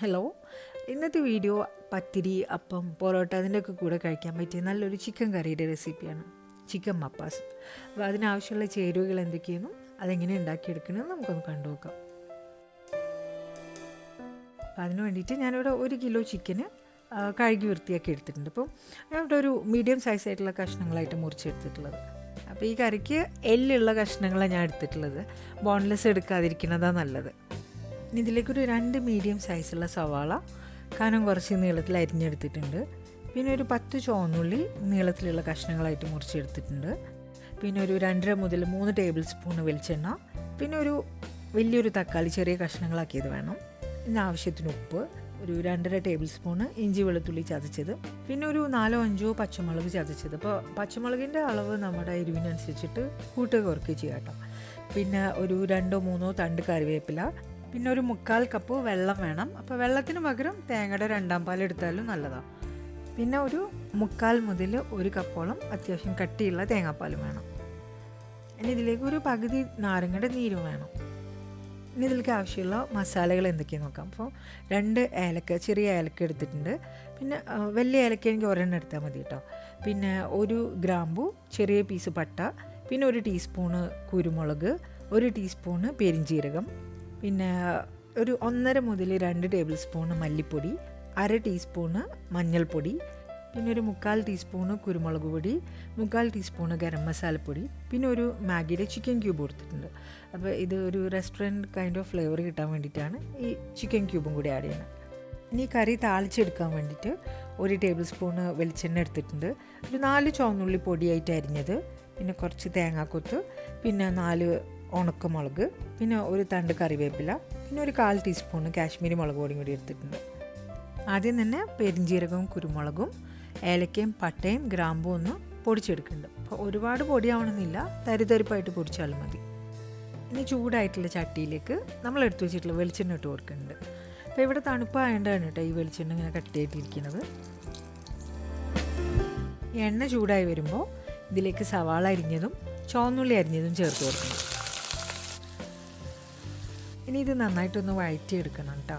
Hello ഇന്നത്തെ video പത്തിരി അപ്പം പൊറോട്ട അതിന്റെയൊക്കെ കൂടെ കഴിക്കാൻ പറ്റിയ നല്ലൊരു ചിക്കൻ കറിയുടെ റെസിപ്പിയാണ് ചിക്കൻ മപ്പാസ്. അപ്പോൾ അതിനാവശ്യമുള്ള ചേരുവകൾ എന്തൊക്കെയെന്നും അതെങ്ങനെ ഉണ്ടാക്കിയെടുക്കണമെന്ന് നമുക്കൊന്ന് കണ്ടുനോക്കാം അപ്പോൾ അതിന് വേണ്ടിയിട്ട് ഞാനിവിടെ ഒരു കിലോ ചിക്കന് കഴുകി വൃത്തിയാക്കി എടുത്തിട്ടുണ്ട്. അപ്പം ഞാനിവിടെ ഒരു മീഡിയം സൈസ് ആയിട്ടുള്ള കഷ്ണങ്ങളായിട്ട് മുറിച്ചെടുത്തിട്ടുള്ളത്. അപ്പോൾ ഈ കറിക്ക് എല്ലുള്ള കഷ്ണങ്ങളാണ് ഞാൻ എടുത്തിട്ടുള്ളത്. ബോൺലെസ് എടുക്കാതിരിക്കുന്നതാണ് നല്ലത്. ഇതിലേക്കൊരു രണ്ട് മീഡിയം സൈസുള്ള സവാള കനം കുറച്ച് നീളത്തിൽ അരിഞ്ഞെടുത്തിട്ടുണ്ട്. പിന്നെ ഒരു പത്ത് ചുവന്നുള്ളി നീളത്തിലുള്ള കഷ്ണങ്ങളായിട്ട് മുറിച്ചെടുത്തിട്ടുണ്ട്. പിന്നെ ഒരു രണ്ടര മുതൽ മൂന്ന് ടേബിൾ സ്പൂൺ വെളിച്ചെണ്ണ. പിന്നെ ഒരു വലിയൊരു തക്കാളി ചെറിയ കഷ്ണങ്ങളാക്കിയത് വേണം. പിന്നെ ആവശ്യത്തിന് ഉപ്പ് ഒരു രണ്ടര ടേബിൾ സ്പൂൺ ഇഞ്ചി വെളുത്തുള്ളി ചതച്ചത്. പിന്നെ ഒരു നാലോ അഞ്ചോ പച്ചമുളക് ചതച്ചത്. അപ്പോൾ പച്ചമുളകിന്റെ അളവ് നമ്മുടെ എരിവിനനുസരിച്ചിട്ട് കൂട്ടുക ചെയ്യാം കേട്ടോ. പിന്നെ ഒരു രണ്ടോ മൂന്നോ തണ്ട് കറിവേപ്പില പിന്നെ ഒരു മുക്കാൽ കപ്പ് വെള്ളം വേണം. അപ്പോൾ വെള്ളത്തിന് പകരം തേങ്ങയുടെ രണ്ടാം പാൽ എടുത്താലും നല്ലതാണ് പിന്നെ ഒരു മുക്കാൽ മുതൽ ഒരു കപ്പോളം അത്യാവശ്യം കട്ടിയുള്ള തേങ്ങാപ്പാലും വേണം. ഇനി ഇതിലേക്ക് ഒരു പകുതി നാരങ്ങയുടെ നീരും വേണം. ഇനി ഇതിലേക്ക് ആവശ്യമുള്ള മസാലകൾ എന്തൊക്കെയാണ് നോക്കാം. അപ്പോൾ രണ്ട് ഏലക്ക ചെറിയ ഏലക്ക എടുത്തിട്ടുണ്ട്. പിന്നെ വലിയ ഏലക്ക എനിക്ക് ഒരെണ്ണം എടുത്താൽ മതി കേട്ടോ. പിന്നെ ഒരു ഗ്രാമ്പു ചെറിയ പീസ് പട്ട പിന്നെ ഒരു ടീസ്പൂണ് കുരുമുളക് ഒരു ടീസ്പൂണ് പെരിഞ്ജീരകം പിന്നെ ഒരു ഒന്നര മുതൽ രണ്ട് ടേബിൾ സ്പൂണ് മല്ലിപ്പൊടി അര ടീസ്പൂണ് മഞ്ഞൾപ്പൊടി പിന്നെ ഒരു മുക്കാൽ ടീസ്പൂണ് കുരുമുളക് പൊടി മുക്കാൽ ടീസ്പൂണ് ഗരം മസാലപ്പൊടി പിന്നെ ഒരു മാഗിയുടെ ചിക്കൻ ക്യൂബ് കൊടുത്തിട്ടുണ്ട്. അപ്പോൾ ഇത് ഒരു റെസ്റ്റോറന്റ് കൈൻഡ് ഓഫ് ഫ്ലേവർ കിട്ടാൻ വേണ്ടിയിട്ടാണ് ഈ ചിക്കൻ ക്യൂബും കൂടി ആഡ് ചെയ്യുന്നത് ഇനി കറി താളിച്ചെടുക്കാൻ വേണ്ടിയിട്ട് ഒരു ടേബിൾ സ്പൂണ് വെളിച്ചെണ്ണ എടുത്തിട്ടുണ്ട്. ഒരു നാല് ചുവന്നുള്ളി പൊടിയായിട്ട് അരിഞ്ഞത് പിന്നെ കുറച്ച് തേങ്ങാക്കൊത്ത് പിന്നെ നാല് ഉണക്കമുളക് പിന്നെ ഒരു തണ്ട് കറിവേപ്പില പിന്നെ ഒരു കാൽ ടീസ്പൂൺ കാശ്മീരി മുളക് പൊടിയും കൂടി എടുത്തിട്ടുണ്ട്. ആദ്യം തന്നെ പെരിഞ്ജീരകവും കുരുമുളകും ഏലക്കയും പട്ടയും ഗ്രാമ്പും ഒന്ന് പൊടിച്ചെടുക്കുന്നുണ്ട്. അപ്പോൾ ഒരുപാട് പൊടിയാവണമെന്നില്ല തരിതരിപ്പായിട്ട് പൊടിച്ചാലും മതി. ഇനി ചൂടായിട്ടുള്ള ചട്ടിയിലേക്ക് നമ്മൾ എടുത്തു വെച്ചിട്ടുള്ള വെളിച്ചെണ്ണ ഇട്ട് കൊടുക്കുന്നുണ്ട്. അപ്പോൾ ഇവിടെ തണുപ്പായതുകൊണ്ടാണ് കേട്ടോ ഈ വെളിച്ചെണ്ണ ഇങ്ങനെ കട്ടിയായിട്ടിരിക്കുന്നത് എണ്ണ ചൂടായി വരുമ്പോൾ ഇതിലേക്ക് സവാള അരിഞ്ഞതും ചോന്നുള്ളി അരിഞ്ഞതും ചേർത്ത് കൊടുക്കണം. ഇനി ഇത് നന്നായിട്ടൊന്ന് വഴറ്റിയെടുക്കണം കേട്ടോ.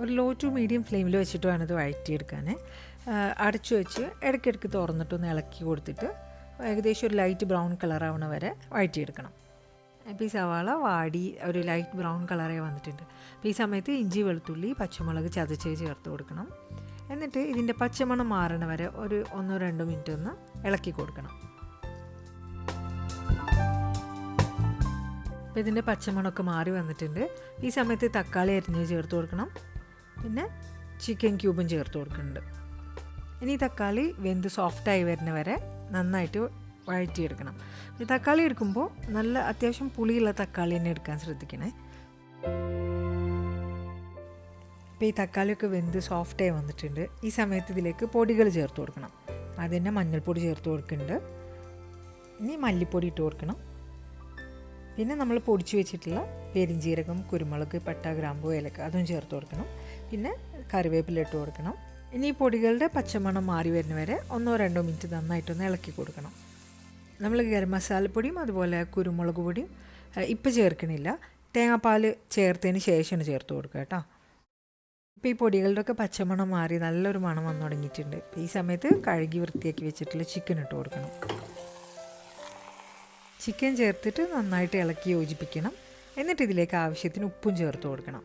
ഒരു ലോ ടു മീഡിയം ഫ്ലെയിമിൽ വെച്ചിട്ട് വേണം ഇത് വഴറ്റിയെടുക്കാൻ അടച്ചു വെച്ച് ഇടയ്ക്കിടയ്ക്ക് തുറന്നിട്ടൊന്ന് ഇളക്കി കൊടുത്തിട്ട് ഏകദേശം ഒരു ലൈറ്റ് ബ്രൗൺ കളർ കളറാവണ വരെ വഴറ്റിയെടുക്കണം. അപ്പോൾ ഈ സവാള വാടി ഒരു ലൈറ്റ് ബ്രൗൺ കളറേ വന്നിട്ടുണ്ട്. അപ്പോൾ ഈ സമയത്ത് ഇഞ്ചി വെളുത്തുള്ളി പച്ചമുളക് ചതച്ച് ചേർത്ത് കൊടുക്കണം. എന്നിട്ട് ഇതിന്റെ പച്ചമണം മാറണ വരെ ഒരു ഒന്നോ രണ്ടോ മിനിറ്റ് ഒന്ന് ഇളക്കി കൊടുക്കണം. അപ്പോൾ ഇതിന്റെ പച്ചമണമൊക്കെ മാറി വന്നിട്ടുണ്ട്. ഈ സമയത്ത് തക്കാളി അരിഞ്ഞ് ചേർത്ത് കൊടുക്കണം. പിന്നെ ചിക്കൻ ക്യൂബും ചേർത്ത് കൊടുക്കുന്നുണ്ട്. ഇനി തക്കാളി വെന്ത് സോഫ്റ്റായി വരുന്ന വരെ നന്നായിട്ട് വഴറ്റിയെടുക്കണം. തക്കാളി എടുക്കുമ്പോൾ നല്ല അത്യാവശ്യം പുളിയുള്ള തക്കാളി തന്നെ എടുക്കാൻ ശ്രദ്ധിക്കണേ. ഇപ്പോൾ ഈ തക്കാളിയൊക്കെ വെന്ത് സോഫ്റ്റായി വന്നിട്ടുണ്ട്. ഈ സമയത്ത് ഇതിലേക്ക് പൊടികൾ ചേർത്ത് കൊടുക്കണം. തന്നെ മഞ്ഞൾപ്പൊടി ചേർത്ത് കൊടുക്കുന്നുണ്ട്. ഇനി മല്ലിപ്പൊടി ഇട്ട് കൊടുക്കണം. പിന്നെ നമ്മൾ പൊടിച്ചു വെച്ചിട്ടുള്ള പെരിഞ്ജീരകം കുരുമുളക് പട്ട ഗ്രാമ്പു ഏലക്ക അതും ചേർത്ത് കൊടുക്കണം. പിന്നെ കറിവേപ്പില ഇട്ട് കൊടുക്കണം. ഇനി ഈ പൊടികളുടെ പച്ചമണം മാറി വരുന്ന വരെ ഒന്നോ രണ്ടോ മിനിറ്റ് നന്നായിട്ടൊന്ന് ഇളക്കി കൊടുക്കണം. നമ്മൾ ഗരം മസാലപ്പൊടിയും അതുപോലെ കുരുമുളക് പൊടിയും ഇപ്പം ചേർക്കണില്ല. തേങ്ങാപ്പാൽ ചേർത്തതിന് ശേഷമാണ് ചേർത്ത് കൊടുക്കുക കേട്ടോ. ഇപ്പോൾ ഈ പൊടികളുടെയൊക്കെ പച്ചമണം മാറി നല്ലൊരു മണം വന്നു തുടങ്ങിയിട്ടുണ്ട്. ഈ സമയത്ത് കഴുകി വൃത്തിയാക്കി വെച്ചിട്ടുള്ള ചിക്കൻ ഇട്ട് കൊടുക്കണം. ചിക്കൻ ചേർത്തിട്ട് നന്നായിട്ട് ഇളക്കി യോജിപ്പിക്കണം. എന്നിട്ട് ഇതിലേക്ക് ആവശ്യത്തിന് ഉപ്പും ചേർത്ത് കൊടുക്കണം.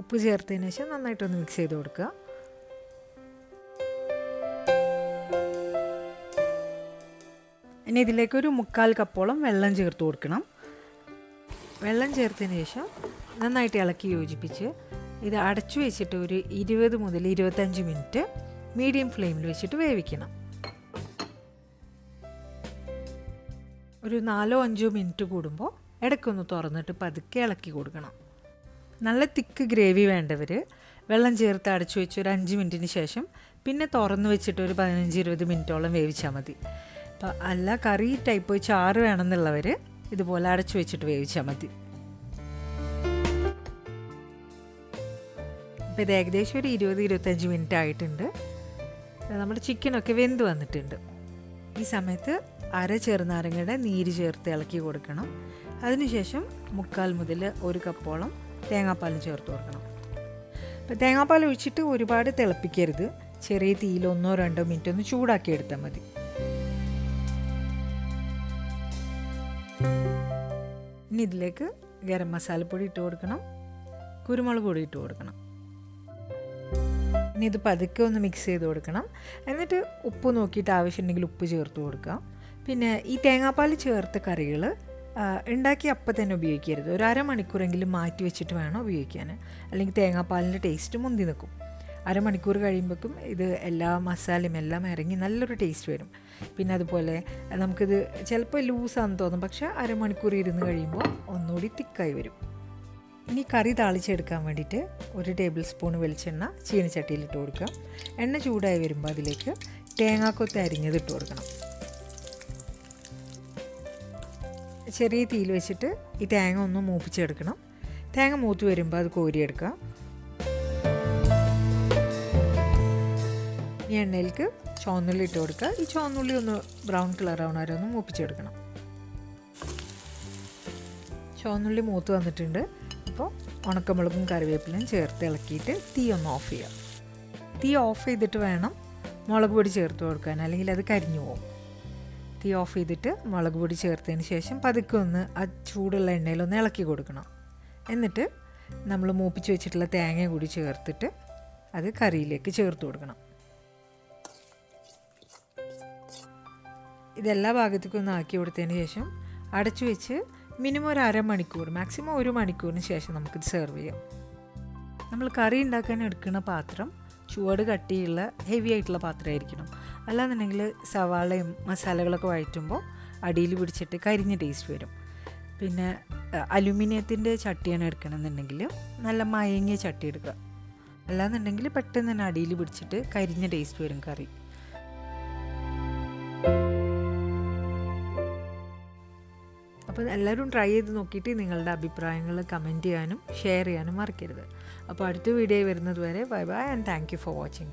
ഉപ്പ് ചേർത്തതിന് ശേഷം നന്നായിട്ടൊന്ന് മിക്സ് ചെയ്ത് കൊടുക്കുക. ഇനി ഇതിലേക്ക് ഒരു മുക്കാൽ കപ്പോളം വെള്ളം ചേർത്ത് കൊടുക്കണം. വെള്ളം ചേർത്തതിന് ശേഷം നന്നായിട്ട് ഇളക്കി യോജിപ്പിച്ച് ഇത് അടച്ചു വെച്ചിട്ട് ഒരു ഇരുപത് മുതൽ ഇരുപത്തഞ്ച് മിനിറ്റ് മീഡിയം ഫ്ലെയിമിൽ വെച്ചിട്ട് വേവിക്കണം. ഒരു നാലോ അഞ്ചോ മിനിറ്റ് കൂടുമ്പോൾ ഇടയ്ക്കൊന്ന് തുറന്നിട്ട് പതുക്കെ ഇളക്കി കൊടുക്കണം. നല്ല തിക്ക് ഗ്രേവി വേണ്ടവർ വെള്ളം ചേർത്ത് അടച്ചു വെച്ച് ഒരു അഞ്ച് മിനിറ്റിന് ശേഷം പിന്നെ തുറന്ന് വെച്ചിട്ട് ഒരു പതിനഞ്ച് ഇരുപത് മിനിറ്റോളം വേവിച്ചാൽ മതി. അപ്പോൾ അല്ല കറി ടൈപ്പ് ചാറ് വേണമെന്നുള്ളവർ ഇതുപോലെ അടച്ചു വെച്ചിട്ട് വേവിച്ചാൽ മതി. അപ്പോൾ ഇത് ഏകദേശം ഒരു ഇരുപത് ഇരുപത്തഞ്ച് മിനിറ്റ് ആയിട്ടുണ്ട്. നമ്മുടെ ചിക്കനൊക്കെ വെന്ത് വന്നിട്ടുണ്ട്. ഈ സമയത്ത് അര ചെറുനാരങ്ങയുടെ നീര് ചേർത്ത് ഇളക്കി കൊടുക്കണം. അതിനുശേഷം മുക്കാൽ മുതൽ ഒരു കപ്പോളം തേങ്ങാപ്പാൽ ചേർത്ത് കൊടുക്കണം. അപ്പോൾ തേങ്ങാപ്പാൽ ഒഴിച്ചിട്ട് ഒരുപാട് തിളപ്പിക്കരുത്. ചെറിയ തീയിൽ ഒന്നോ രണ്ടോ മിനിറ്റ് ഒന്ന് ചൂടാക്കി എടുത്താൽ മതി. ഇനി ഇതിലേക്ക് ഗരം മസാലപ്പൊടി ഇട്ട് കൊടുക്കണം. കുരുമുളക് പൊടി ഇട്ട് കൊടുക്കണം. ഇനി ഇത് പതുക്കെ ഒന്ന് മിക്സ് ചെയ്ത് കൊടുക്കണം. എന്നിട്ട് ഉപ്പ് നോക്കിയിട്ട് ആവശ്യമുണ്ടെങ്കിൽ ഉപ്പ് ചേർത്ത് കൊടുക്കാം പിന്നെ ഈ തേങ്ങാപ്പാൽ ചേർത്ത കറികൾ ഉണ്ടാക്കി അപ്പം തന്നെ ഉപയോഗിക്കരുത്. ഒരു അരമണിക്കൂറെങ്കിലും മാറ്റി വെച്ചിട്ട് വേണം ഉപയോഗിക്കാൻ. അല്ലെങ്കിൽ തേങ്ങാപ്പാലിന്റെ ടേസ്റ്റ് മുന്തി നിൽക്കും. അരമണിക്കൂർ കഴിയുമ്പോഴേക്കും ഇത് എല്ലാ മസാലയും എല്ലാം ഇറങ്ങി നല്ലൊരു ടേസ്റ്റ് വരും. പിന്നെ അതുപോലെ നമുക്കിത് ചിലപ്പോൾ ലൂസാണെന്ന് തോന്നും. പക്ഷേ അരമണിക്കൂർ ഇരുന്ന് കഴിയുമ്പോൾ ഒന്നുകൂടി തിക്കായി വരും. ഇനി കറി താളിച്ചെടുക്കാൻ വേണ്ടിയിട്ട് ഒരു ടേബിൾ സ്പൂൺ വെളിച്ചെണ്ണ ചീനച്ചട്ടിയിലിട്ട് കൊടുക്കുക എണ്ണ ചൂടായി വരുമ്പോൾ അതിലേക്ക് തേങ്ങാക്കൊത്ത് അരിഞ്ഞത് ഇട്ട് കൊടുക്കണം. ചെറിയ തീയിൽ വെച്ചിട്ട് ഈ തേങ്ങ ഒന്ന് മൂപ്പിച്ചെടുക്കണം. തേങ്ങ മൂത്ത് വരുമ്പോൾ അത് കോരിയെടുക്കുക ഈ എണ്ണയിലേക്ക് ചുവന്നുള്ളി ഇട്ട് കൊടുക്കുക. ഈ ചുവന്നുള്ളി ഒന്ന് ബ്രൗൺ കളർ ആവണ വരെ ഒന്ന് മൂപ്പിച്ചെടുക്കണം. ചുവന്നുള്ളി മൂത്ത് വന്നിട്ടുണ്ട്. അപ്പോൾ ഉണക്കമുളകും കറിവേപ്പിലയും ചേർത്ത് ഇളക്കിയിട്ട് തീ ഒന്ന് ഓഫ് ചെയ്യുക തീ ഓഫ് ചെയ്തിട്ട് വേണം മുളക് പൊടി ചേർത്ത് കൊടുക്കാൻ അല്ലെങ്കിൽ അത് കരിഞ്ഞു പോകും. തീ ഓഫ് ചെയ്തിട്ട് മുളക് പൊടി ചേർത്തതിന് ശേഷം പതുക്കെ ഒന്ന് ആ ചൂടുള്ള എണ്ണയിലൊന്ന് ഇളക്കി കൊടുക്കണം. എന്നിട്ട് നമ്മൾ മൂപ്പിച്ച് വെച്ചിട്ടുള്ള തേങ്ങ കൂടി ചേർത്തിട്ട് അത് കറിയിലേക്ക് ചേർത്ത് കൊടുക്കണം. ഇതെല്ലാ ഭാഗത്തേക്കും ഒന്ന് ആക്കി കൊടുത്തതിന് ശേഷം അടച്ചു വെച്ച് മിനിമം ഒരു അരമണിക്കൂർ മാക്സിമം ഒരു മണിക്കൂറിന് ശേഷം നമുക്കിത് സെർവ് ചെയ്യാം. നമ്മൾ കറി ഉണ്ടാക്കാൻ എടുക്കുന്ന പാത്രം ചുവട് കട്ടിയുള്ള ഹെവി ആയിട്ടുള്ള പാത്രമായിരിക്കണം. അല്ലാന്നുണ്ടെങ്കിൽ സവാളയും മസാലകളൊക്കെ വഴറ്റുമ്പോൾ അടിയിൽ പിടിച്ചിട്ട് കരിഞ്ഞ ടേസ്റ്റ് വരും. പിന്നെ അലുമിനിയത്തിന്റെ ചട്ടിയാണ് എടുക്കണമെന്നുണ്ടെങ്കിൽ നല്ല മയങ്ങിയ ചട്ടി എടുക്കുക. അല്ലാന്നുണ്ടെങ്കിൽ പെട്ടെന്ന് തന്നെ അടിയിൽ പിടിച്ചിട്ട് കരിഞ്ഞ ടേസ്റ്റ് വരും കറി. അപ്പോൾ എല്ലാവരും ട്രൈ ചെയ്ത് നോക്കിയിട്ട് നിങ്ങളുടെ അഭിപ്രായങ്ങൾ കമന്റ് ചെയ്യാനും ഷെയർ ചെയ്യാനും മറക്കരുത്. അപ്പോൾ അടുത്ത വീഡിയോ വരുന്നത് വരെ bye bye and thank you for watching.